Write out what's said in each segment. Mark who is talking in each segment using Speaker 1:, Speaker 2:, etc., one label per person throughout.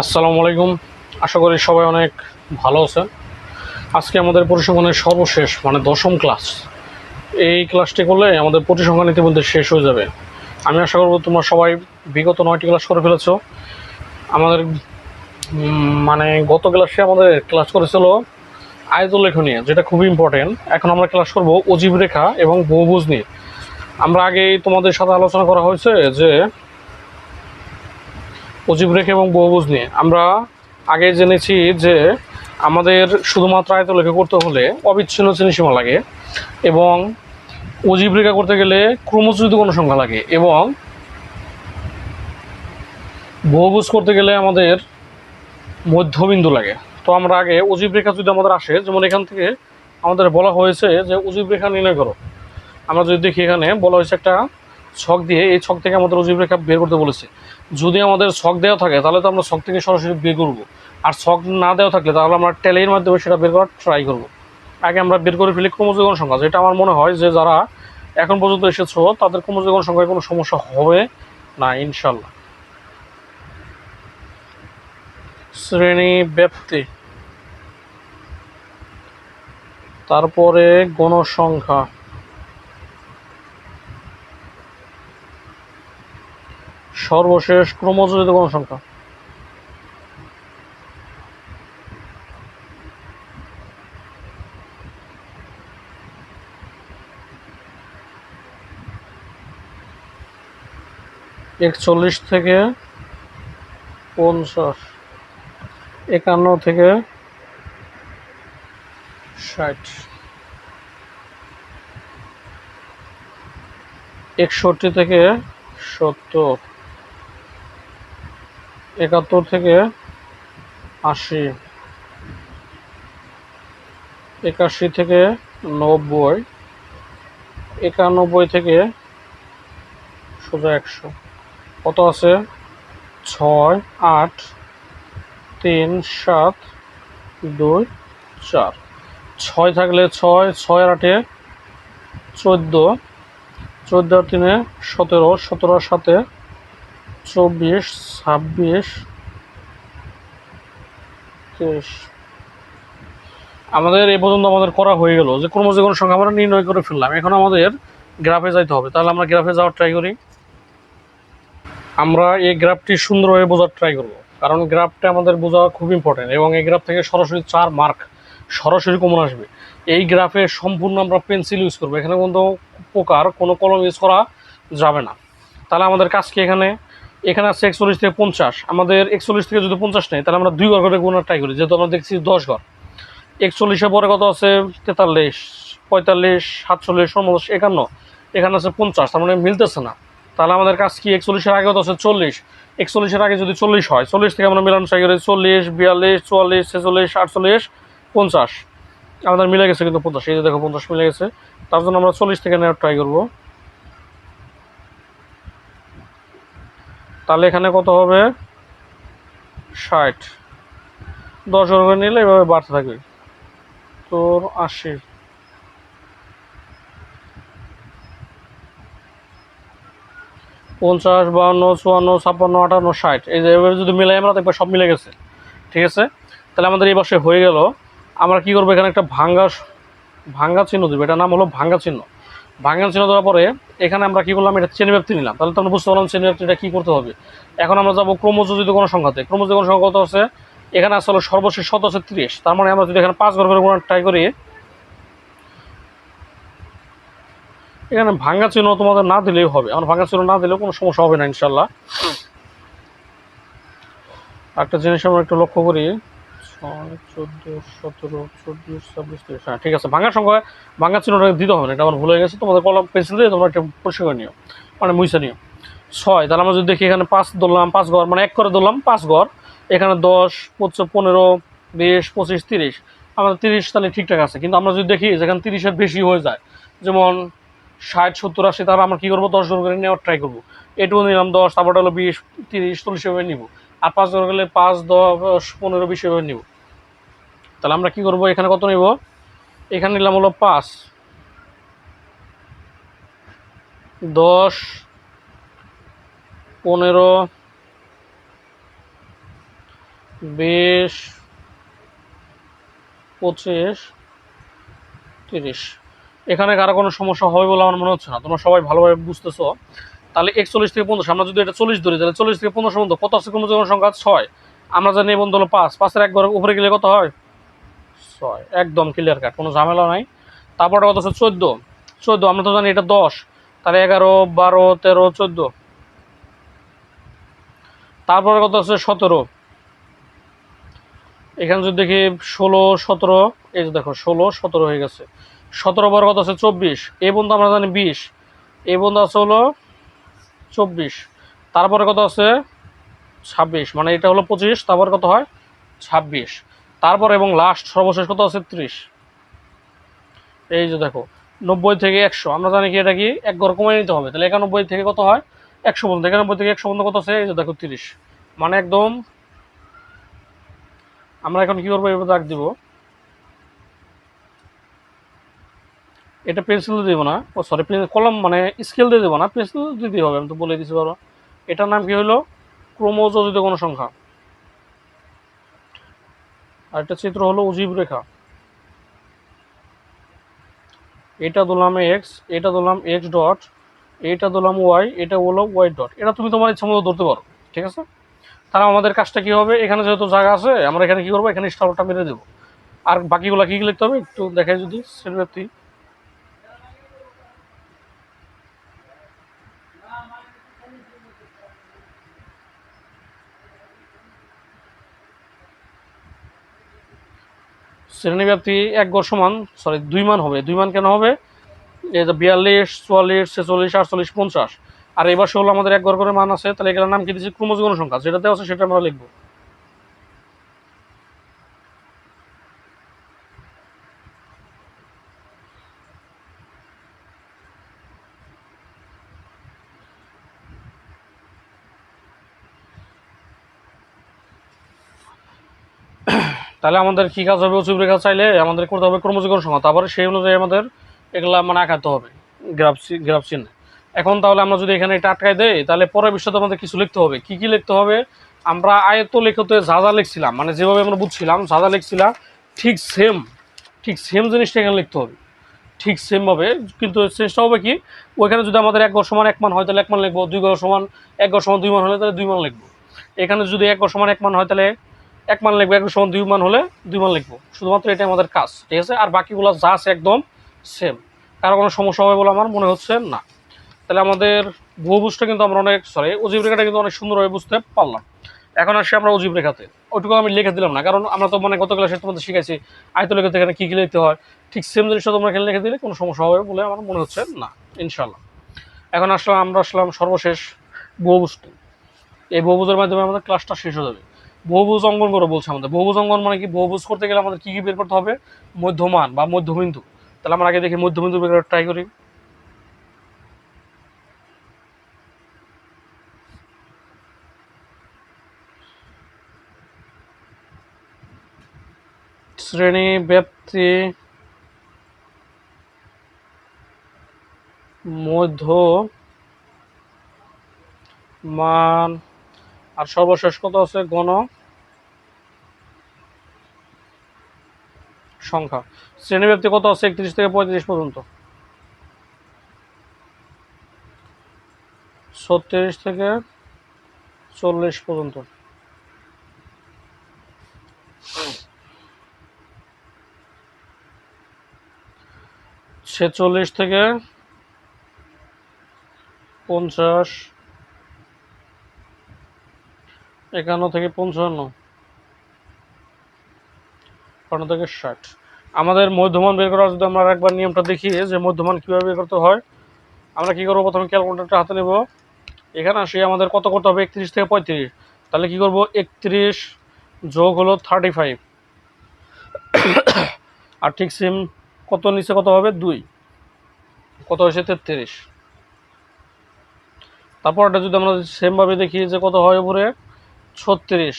Speaker 1: আসসালামু আলাইকুম। আশা করি সবাই অনেক ভালো আছেন আজকে আমাদের পরিসংখ্যানের সর্বশেষ মানে দশম ক্লাস। এই ক্লাসটি করলে আমাদের পরিসংখ্যান ইতিমধ্যে শেষ হয়ে যাবে। আমি আশা করব তোমরা সবাই বিগত নয়টি ক্লাস করে ফেলেছো। আমাদের মানে গত ক্লাসে আমাদের ক্লাস করেছিল আয়তলেখ নিয়ে যেটা খুবই ইম্পর্টেন্ট এখন আমরা ক্লাস করব অজীব রেখা এবং বহুভুজ নিয়ে। আমরা আগেই তোমাদের সাথে আলোচনা করা হয়েছে যে অজীব রেখা এবং বহুভুজ নিয়ে। আমরা আগে জেনেছি যে আমাদের শুধুমাত্র আয়ত আয়তলেখা করতে হলে অবিচ্ছিন্ন শ্রেণীসীমা লাগে এবং অজীব রেখা করতে গেলে ক্রমচ্যুত কোনো সংখ্যা লাগে এবং বহুভুজ করতে গেলে আমাদের মধ্যবিন্দু লাগে। তো আমরা আগে অজীব রেখা যদি আমাদের আসে, যেমন এখান থেকে আমাদের বলা হয়েছে যে অজীব রেখা নির্ণয় করো। আমরা যদি দেখি এখানে বলা হয়েছে একটা ছক দিয়ে এই ছক থেকে আমাদের অজীব রেখা বের করতে বলেছে। যদি আমাদের ছক দেওয়া থাকে, তাহলে তো আমরা ছক থেকে সরাসরি বের করব। আর ছক না দেওয়া থাকলে, তাহলে আমরা টেলের মাধ্যমে সেটা বের করার ট্রাই করব। আগে আমরা বের করে ফেলি ক্রমযোগন সংখ্যা। যেটা আমার মনে হয় যে যারা এখন পর্যন্ত এসেছ, তাদের ক্রমযোগন সংখ্যায় কোনো সমস্যা হবে না ইনশাল্লাহ শ্রেণি ব্যাপ্তি তারপরে গণসংখ্যা। সর্বশেষ ক্রমজোজিত গণসংখ্যা। একচল্লিশ থেকে পঞ্চাশ একান্ন থেকে ষাট একষট্টি থেকে সত্তর। একাত্তর থেকে আশি, একাশি থেকে নব্বই, একানব্বই থেকে সোজা একশো। কত আছে? ছয়, আট, তিন, সাত, দুই, চার। ছয় থাকলে ছয় ছয় আটে চোদ্দ চোদ্দ তিনে সতেরো সতেরো সাথে চব্বিশ, ছাব্বিশ, তেইশ। আমাদের এ পর্যন্ত আমাদের করা হয়ে গেল। যে ক্রমযোগন সংখ্যা আমরা নির্ণয় করে ফেললাম। এখন আমাদের গ্রাফে যাইতে হবে। তাহলে আমরা গ্রাফে যাওয়ার ট্রাই করি। আমরা এই গ্রাফটি সুন্দরভাবে বোঝার ট্রাই করব। কারণ গ্রাফটা আমাদের বোঝা খুব ইম্পর্টেন্ট এবং এই গ্রাফ থেকে সরাসরি চার মার্ক সরাসরি কমন আসবে। এই গ্রাফে সম্পূর্ণ আমরা পেন্সিল ইউজ করব। এখানে কোনো প্রকার কোনো কলম ইউজ করা যাবে না। তাহলে আমাদের কাজ কি এখানে? এখানে আছে একচল্লিশ থেকে পঞ্চাশ। আমাদের একচল্লিশ থেকে যদি পঞ্চাশ নেই তাহলে আমরা দুই ঘর করে গুণার ট্রাই করি, যেহেতু আমরা দেখছি দশ ঘর। একচল্লিশের পরে কত আছে? তেতাল্লিশ, পঁয়তাল্লিশ, সাতচল্লিশ উনপঞ্চাশ একান্ন। এখানে আছে পঞ্চাশ, তার মানে মিলতেছে না। তাহলে আমাদের কাজ কি? একচল্লিশের আগে কত আছে? চল্লিশ। একচল্লিশের আগে যদি চল্লিশ হয়, চল্লিশ থেকে আমরা মিলানো ট্রাই করি, চল্লিশ, বিয়াল্লিশ, চুয়াল্লিশ, ছেচল্লিশ আটচল্লিশ পঞ্চাশ। আমাদের মিলে গেছে কিন্তু পঞ্চাশ। এই যে দেখো, পঞ্চাশ মিলে গেছে। তার জন্য আমরা চল্লিশ থেকে নেওয়ার ট্রাই করব। তাহলে এখানে কত হবে? ষাট। দশ বর্গ নিলে এভাবে বাড়তে থাকবে। তোর আশি পঞ্চাশ বাউন্ন চুয়ান্ন, ছাপ্পান্ন, আটান্ন, ষাট। এই যে যদি মিলাই আমরা দেখব সব মিলে গেছে। ঠিক আছে? তাহলে আমাদের এই পাশে হয়ে গেল। আমরা কি করব? এখানে একটা ভাঙ্গা ভাঙ্গা চিহ্ন দেবো। এটার নাম হলো ভাঙ্গা চিহ্ন ভাঙ্গা চিহ্ন দেওয়ার পরে, এখানে আমরা কি করলাম, এটা শ্রেণি ব্যক্তি নিলাম। তাহলে তো আমরা বুঝতে পারলাম শ্রেণি ব্যক্তিটা কী করতে হবে। এখন আমরা যাব ক্রমযোজিত কোনো সংখ্যাতে ক্রমযোজিত কোনো সংখ্যা কত আছে? এখানে আসলে সর্বশেষ শত আছে তিরিশ। তার মানে আমরা যদি এখানে পাঁচ ঘর করে কোনো ট্রাই করি, এখানে ভাঙ্গা চিহ্ন তোমাদের না দিলেই হবে। আমার ভাঙ্গা চিহ্ন না দিলেও কোনো সমস্যা হবে না ইনশাল্লাহ একটা জিনিস আমরা একটু লক্ষ্য করি। ছয়, চোদ্দ, সতেরো চব্বিশ ছাব্বিশ, তিরিশ হ্যাঁ ঠিক আছে ভাঙার সংখ্যা ভাঙার চিহ্নটা দিতে হবে না, এটা আমার ভুলে গেছে, তোমাদের কলম পেন্সিল দিয়ে তোমরা একটা পরিষ্কার নিও মানে মুছে নিও। ছয়, তাহলে আমরা যদি দেখি এখানে পাঁচ ধরলাম, পাঁচ ঘর মানে এক করে ধরলাম পাঁচ ঘর, এখানে দশ, পঁচিশ, পনেরো, বিশ, পঁচিশ, তিরিশ, আমাদের তিরিশ তাহলে ঠিকঠাক আছে, কিন্তু আমরা যদি দেখি যেখানে তিরিশের বেশি হয়ে যায়, যেমন ষাট, সত্তর, আশি, তাহলে আমরা কী করব? দশ জন করে নেওয়ার ট্রাই করব। এটুকু নিলাম দশ, তারপরটা হলো বিশ, তিরিশ, চল্লিশ, এভাবে নিব। আর পাঁচ জন গেলে পাঁচ, দশ, পনেরো বিশ এভাবে নিব। তাহলে আমরা কি করব? এখানে কত নিব? এখানে নিলাম হলো পাঁচ। দশ, পনেরো, বিশ, পঁচিশ, তিরিশ। এখানে কারও কোনো সমস্যা হবে বলে আমার মনে হচ্ছে না। তোমরা সবাই ভালোভাবে বুঝতেছো। তাহলে একচল্লিশ থেকে পঞ্চাশ, আমরা যদি এটা চল্লিশ ধরি, তাহলে চল্লিশ থেকে পঞ্চাশ পর্যন্ত আছে কোনো সংখ্যা ছয়। আমরা জানি বন্ধু হলো পাঁচ। পাঁচের এক একবার উপরে গেলে কত হয়? ছয়। একদম ক্লিয়ার কাট কোনো ঝামেলা নাই। তারপরে কত চোদ্দ। চোদ্দ, আমরা তো জানি এটা দশ। তাহলে এগারো, বারো, তেরো, চোদ্দ। তারপরে কত আছে? সতেরো। এখানে যদি দেখি ষোলো, সতেরো, এই যে দেখো, ষোলো, সতেরো হয়ে গেছে। সতেরো বার কত আছে? চব্বিশ। এই বন্ধু আমরা জানি বিশ। এই বন্ধু আছে হলো চব্বিশ। তারপরে কত আছে? ছাব্বিশ মানে এটা হলো পঁচিশ, তারপর কত হয়? ছাব্বিশ। তারপর এবং লাস্ট সর্বশেষ কত আছে? ত্রিশ। এই যে দেখো, নব্বই থেকে একশো। আমরা জানি কি এটা কি? এক ঘর নিতে হবে। তাহলে একানব্বই থেকে কত হয়? একশো পর্যন্ত। একানব্বই থেকে একশো পর্যন্ত কত আছে? এই যে দেখো, তিরিশ। মানে একদম আমরা এখন কি করব? এবার দাগ দিব। এটা পেন্সিল দিয়ে দেবো না। ও সরি কলম মানে স্কেল দিয়ে দেবো না পেন্সিল দিতে হবে, আমি তো বলে দিচ্ছি বাবা এটার নাম কি হলো ক্রোমোযোজিত কোনো সংখ্যা আর একটা চিত্র হলো উজীব রেখা। এটা দিলাম এক্স এটা দিলাম এক্স ডট এটা দিলাম ওয়াই এটা হলো ওয়াই ডট এটা তুমি তোমার ইচ্ছা মতো ধরতে পারো, ঠিক আছে? তাহলে আমাদের কাজটা কি হবে? এখানে যেহেতু জায়গা আছে, আমরা এখানে কি করব? এখানে স্টারটা মেরে দেবো। আর বাকিগুলো কী লিখতে হবে? একটু দেখাই যদি শ্রেণীব্যাপ্তি এক গড় সমান সরি দুই মান হবে। দুই মান কেন হবে? এই যে বিয়াল্লিশ, চুয়াল্লিশ, ছেচল্লিশ, আটচল্লিশ, পঞ্চাশ। আর এবার হলো আমাদের এক গড় করে মান আছে, তাহলে এগুলোর নাম কি দিচ্ছি ক্রমজ গণসংখ্যা যেটা দেওয়া আছে সেটা আমরা লিখব। তাহলে আমাদের কী কাজ হবে? উঁচু রেখা চাইলে আমাদের করতে হবে ক্রমযোগের সংখ্যা তারপরে সেই অনুযায়ী আমাদের এগুলা মানে আঁকাতে হবে, গ্রাফ চি- গ্রাফ চিহ্নে। এখন তাহলে আমরা যদি এখানে এটা আটকায় দেই, তাহলে পরের বিষয়তে আমাদের কিছু লিখতে হবে। কি কি লিখতে হবে? আমরা আয়ত্ত লেখতে যা যা লিখছিলাম মানে যেভাবে আমরা বুঝছিলাম, যা যা লিখছিলাম ঠিক সেম ঠিক সেম জিনিসটা এখানে লিখতে হবে। ঠিক সেমভাবে কিন্তু চেষ্টা হবে কি, ওইখানে যদি আমাদের এক গড় সমান এক মান হয়, তাহলে এক মান লিখব। দুই গড় সমান এক গড় সমান দুই মান হলে তাহলে দুই মান লিখব। এখানে যদি এক গড় সমান এক মান হয়, তাহলে এক মান লিখব, এক সমান দুই মান হলে দুই মান লিখব। শুধুমাত্র এটাই আমাদের কাজ, ঠিক আছে? আর বাকিগুলো যা আছে একদম সেম কারও কোনো সমস্যা হবে বলে আমার মনে হচ্ছে না। তাহলে আমাদের বহুবুজটা কিন্তু আমরা অনেক সরি অজীব রেখাটা কিন্তু অনেক সুন্দরভাবে বুঝতে পারলাম। এখন আসি আমরা অজীব রেখাতে। ওইটুকু আমি লিখে দিলাম না, কারণ আমরা তো মানে গত ক্লাসে তোমাদের শিখাইছি আয়ত লেখাতে এখানে কী কী লিখতে হয়। ঠিক সেম জিনিসটা তোমরা এখানে লিখে দিলে কোনো সমস্যা হবে বলে আমার মনে হচ্ছে না ইনশাল্লাহ এখন আসলাম, আমরা আসলাম সর্বশেষ বহুবুজটি এই বহুবুজের মাধ্যমে আমাদের ক্লাসটা শেষ হয়ে যাবে। বহুবুজ অঙ্কন করে বলছে আমাদের। বহুবুজ অঙ্কন মানে কি? বহুভুজ করতে গেলে আমাদের কী কী বের করতে হবে? মধ্যমান বা মধ্যবিন্দু। তাহলে আমরা আগে দেখি মধ্যবিন্দু বের করার ট্রাই করি। শ্রেণি ব্যাপ্তি মধ্য মান আর সর্বশেষ কত আছে? গণ। সংখ্যা। শ্রেণীব্যাপ্তি কত আছে? একত্রিশ থেকে পঁয়ত্রিশ পর্যন্ত। ছত্রিশ থেকে চল্লিশ পর্যন্ত। ছেচল্লিশ থেকে পঞ্চাশ। একান্ন থেকে পঞ্চান্ন। বান্ন থেকে ষাট। আমাদের মধ্যমান বের করার যদি আমরা একবার নিয়মটা দেখি, যে মধ্যমান কীভাবে বের করতে হয়, আমরা কী করব? প্রথমে ক্যালকুলেটারটা হাতে নেব। এখানে আসি, আমাদের কত করতে হবে? একত্রিশ থেকে পঁয়ত্রিশ। তাহলে কী করব? একত্রিশ যোগ হলো থার্টি ফাইভ আর ঠিক সেম কত নিচে কত হবে? দুই। কত হয়েছে? তেত্রিশ। তারপর এটা যদি আমরা সেমভাবে দেখি, যে কত হয় উপরে? ছত্রিশ।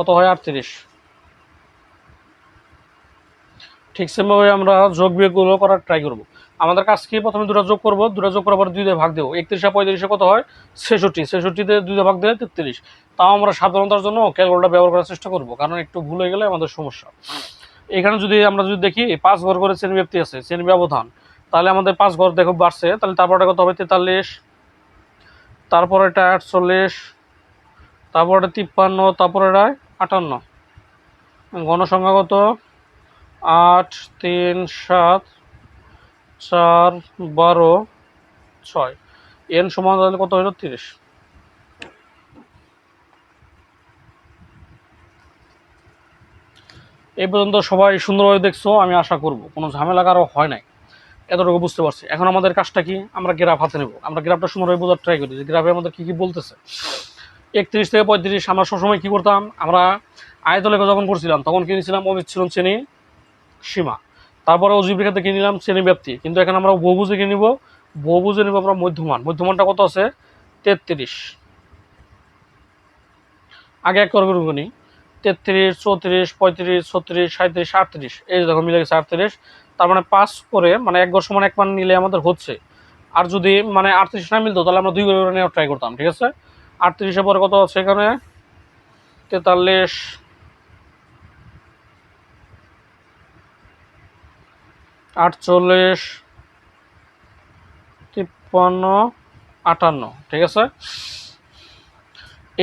Speaker 1: কত হয়? আটত্রিশ। ঠিক সেমভাবে আমরা যোগ বিয়োগগুলো করার ট্রাই করব। আমাদের কাজ কি? প্রথমে দুটা যোগ করব। দুটা যোগ করার পর দুই দিয়ে ভাগ দেবো। একত্রিশে পঁয়ত্রিশে কত হয়? ছেষট্টি। ছেষট্টিতে দুই দিয়ে ভাগ দিলে তেত্রিশ। তাও আমরা সাধারণতার জন্য ক্যালকুলেটার ব্যবহার করার চেষ্টা করব, কারণ একটু ভুল হয়ে গেলে আমাদের সমস্যা। এখানে যদি আমরা যদি দেখি পাঁচ ঘর করে শ্রেণি ব্যক্তি আছে, শ্রেণি ব্যবধান, তাহলে আমাদের পাঁচ ঘর দেখো বাড়ছে, তাহলে তারপরে কত হবে? তেতাল্লিশ। তারপর এটা আটচল্লিশ। তারপর এটা তিপ্পান্ন। তারপর এটা আটান্ন। গণসংখ্যাগত আট, তিন, সাত, চার, বারো, ছয়। এন সমান তাহলে কত হলো? তিরিশ। এই পর্যন্ত সবাই সুন্দরভাবে দেখছ, আমি আশা করব কোনো ঝামেলা কারও হয় নাই। এতটুকু বুঝতে পারছি। এখন আমাদের কাজটা কি? আমরা গ্রাফ হাতে নেব। আমরা গ্রাফটা সুন্দরভাবে বোঝার ট্রাই করি যে গ্রাফে আমাদের কী কী বলতেছে। একত্রিশ থেকে পঁয়ত্রিশ, আমরা সবসময় কী করতাম? আমরা আয়তলেখা যখন করছিলাম, তখন কিনেছিলাম অবিচ্ছিন্ন শ্রেণি সীমা। তারপরে অজীব রেখাতে কিনে নিলাম শ্রেণি ব্যাপ্তি। কিন্তু এখন আমরা বহুভুজে কিনে নিব? বহুভুজে নিব আমরা মধ্যমান। মধ্যমানটা কত আছে? তেত্রিশ। আগে এক করে করে তেত্রিশ, চৌত্রিশ, পঁয়ত্রিশ, ছত্রিশ সাঁত্রিশ আটত্রিশ। এই যে দেখো, মিলে গেছে আটত্রিশ। তার মানে পাঁচ করে মানে এক ঘর সমান এক মান নিলে আমাদের হচ্ছে। আর যদি মানে আটত্রিশ না মিলতো, তাহলে আমরা দুই করে নেওয়ার ট্রাই করতাম, ঠিক আছে? আটত্রিশের পরে কত আছে এখানে? তেতাল্লিশ। আটচল্লিশ। তিপ্পান্ন। আটান্ন, ঠিক আছে?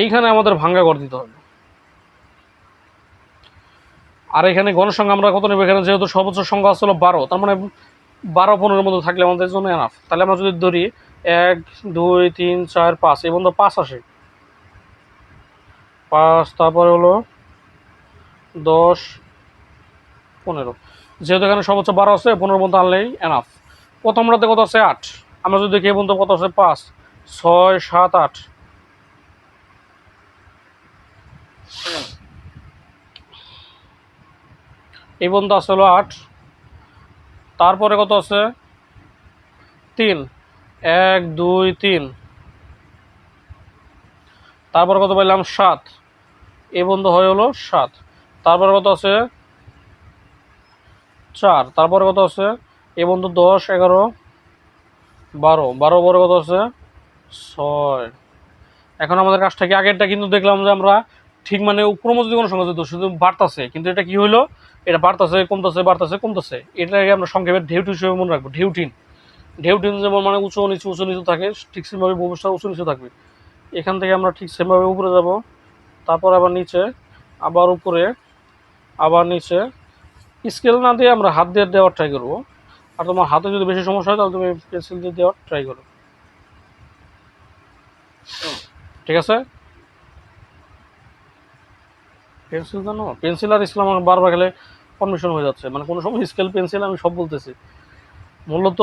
Speaker 1: এইখানে আমাদের ভাঙ্গা করে দিতে হবে। আর এখানে গণসংখ্যা আমরা কত নেব? এখানে যেহেতু সর্বোচ্চ সংখ্যা আসলে বারো, তার মানে বারো পনেরোর মতো থাকলে আমাদের জন্য এনাফ তাহলে আমরা যদি ধরি এক, দুই, তিন, চার, পাঁচ, এই পর্যন্ত পাঁচ আসে। পাঁচ, তারপরে হলো দশ, পনেরো। যেহেতু এখানে সর্বোচ্চ বারো আছে, পনেরো মধ্যে আনলেই এনাফ প্রথম রাতে কত আছে? আট। আমরা যদি দেখি পর্যন্ত কত আছে? পাঁচ, ছয়, সাত, আট। এই পর্যন্ত আছে হলো আট। তারপরে কত আছে? তিন। এক, দুই, তিন। তারপরে কত পাইলাম? সাত। এ বন্ধু হয়ে হলো সাত। তারপরে কত আছে? চার। তারপরে কত আছে? এ বন্ধু দশ, এগারো, বারো। বারো পরে কত আছে? ছয়। এখন আমাদের কাজটা কি? আগেরটা কিন্তু দেখলাম যে আমরা ঠিক মানে ক্রম যদি কোনো সংখ্যা যেত শুধু বাড়তাছে, কিন্তু এটা কি হইল? এটা বাড়তাছে, কমতেছে বাড়তাছে, কমতেছে। এটাকে আমরা সংক্ষেপে ঢেউটি হিসেবে মনে রাখব। ঢেউটিন ঢেউটিন যেমন মানে উঁচু, নিচু উঁচু, নিচু থাকে, ঠিক সেমভাবে ভবিষ্যৎ উঁচু, নিচু থাকবে। এখান থেকে আমরা ঠিক সেমভাবে উপরে যাব, তারপর আবার নিচে, আবার উপরে, আবার নিচে। স্কেল না দিয়ে আমরা হাত দিয়ে দেওয়ার ট্রাই করব। আর তোমার হাতে যদি বেশি সমস্যা হয়, তাহলে তুমি পেন্সিল দিয়ে দেওয়ার ট্রাই করো। ঠিক আছে? পেন্সিল জানো পেন্সিল আর স্কেল আমার বারবার গেলে কনফিউশন হয়ে যাচ্ছে। মানে কোনো সময় স্কেল পেন্সিল আমি সব বলতেছি। মূলত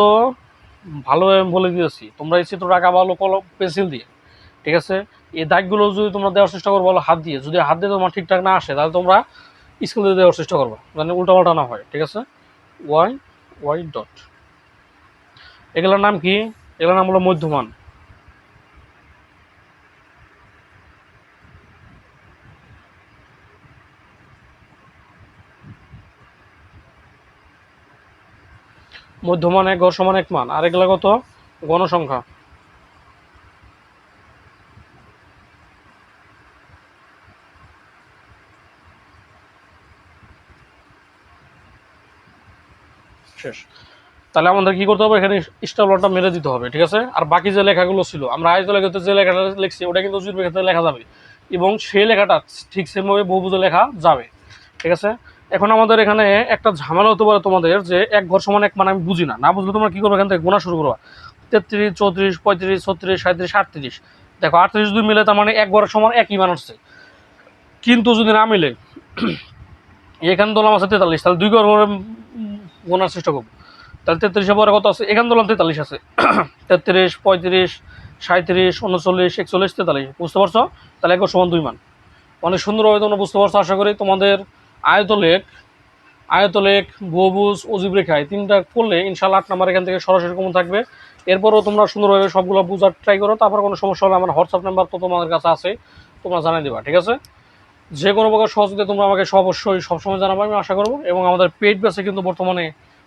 Speaker 1: ভালো বলে দিয়েছি। তোমরা এই চিত্রটা আঁকা ভালো কলম পেন্সিল দিয়ে। ঠিক আছে? এই দাগগুলো যদি তোমরা দেওয়ার চেষ্টা করব হাত দিয়ে। যদি হাত দিয়ে তোমার ঠিকঠাক না আসে, তাহলে তোমরা স্কেল দিয়ে দেওয়ার চেষ্টা করব। মানে উল্টাপাল্টা না হয়, ঠিক আছে? ওয়াই ওয়াই ডট এগুলোর নাম কি? এগুলোর নাম হলো মধ্যমান। মধ্যমান এক ঘর সমান এক মান। আর এগুলো কত? গণসংখ্যা। শেষ। তাহলে আমাদের কি করতে হবে? এখানে স্টাবলারটা মেরে দিতে হবে, ঠিক আছে? আর বাকি যে লেখাগুলো ছিল, আমরা আয়ত লেখাতে যে লেখাটা লিখছি, ওটা কিন্তু উচিত লেখাতে লেখা যাবে। এবং সেই লেখাটা ঠিক সেমভাবে বহুবুঝে লেখা যাবে, ঠিক আছে? এখন আমাদের এখানে একটা ঝামেলা হতে পারে তোমাদের যে এক ঘর সমান এক মানে আমি বুঝি না। না বুঝলে তোমরা কী করবে এখান থেকে গোনা শুরু করবা? তেত্রিশ, চৌত্রিশ, পঁয়ত্রিশ, ছত্রিশ সাঁত্রিশ আটত্রিশ। দেখো, আটত্রিশ যদি মিলে তার মানে এক ঘরের সমান একই মান হচ্ছে। কিন্তু যদি না মিলে, এখানে দোলাম আছে তেতাল্লিশ, তাহলে দুই ঘর গোনার চেষ্টা করব। তাহলে তেত্রিশের পরে কত আছে? এখানে দোলাম তেতাল্লিশ আছে। তেত্রিশ, পঁয়ত্রিশ সাঁত্রিশ উনচল্লিশ, একচল্লিশ, তেতাল্লিশ। বুঝতে পারছ? তাহলে এক ঘর সমান দুই মান। অনেক সুন্দরভাবে তোমরা বুঝতে পারছ? আশা করি তোমাদের আয়তলেখ আয়তলেখ বহুভুজ অজীব রেখায় তিনটা করলে ইনশাল্লাহ আট নাম্বার এখান থেকে সরাসরি কমন থাকবে। এরপরও তোমরা সুন্দরভাবে সবগুলো বোঝার ট্রাই করো। তারপর কোনো সমস্যা হলে আমার হোয়াটসঅ্যাপ নাম্বার তো তোমাদের কাছে আছে, তোমরা জানিয়ে দেবা, ঠিক আছে? যে কোনো প্রকার সহযোগিতা তোমরা আমাকে অবশ্যই সবসময় জানাব, আমি আশা করব। এবং আমাদের পেড ব্যাচে কিন্তু বর্তমানে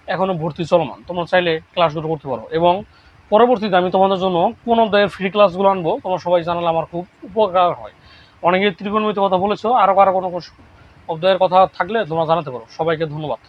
Speaker 1: এখনও ভর্তি চলমান। তোমরা চাইলে ক্লাসগুলো করতে পারো। এবং পরবর্তীতে আমি তোমাদের জন্য কোনো অধ্যায়ের ফ্রি ক্লাসগুলো আনব, তোমরা সবাই জানালে আমার খুব উপকার হয়। অনেকে ত্রিকোণমিত কথা বলেছ আরও কারও কোনো অধ্যায়ের কথা থাকলে তোমরা জানাতে পারো। সবাইকে ধন্যবাদ।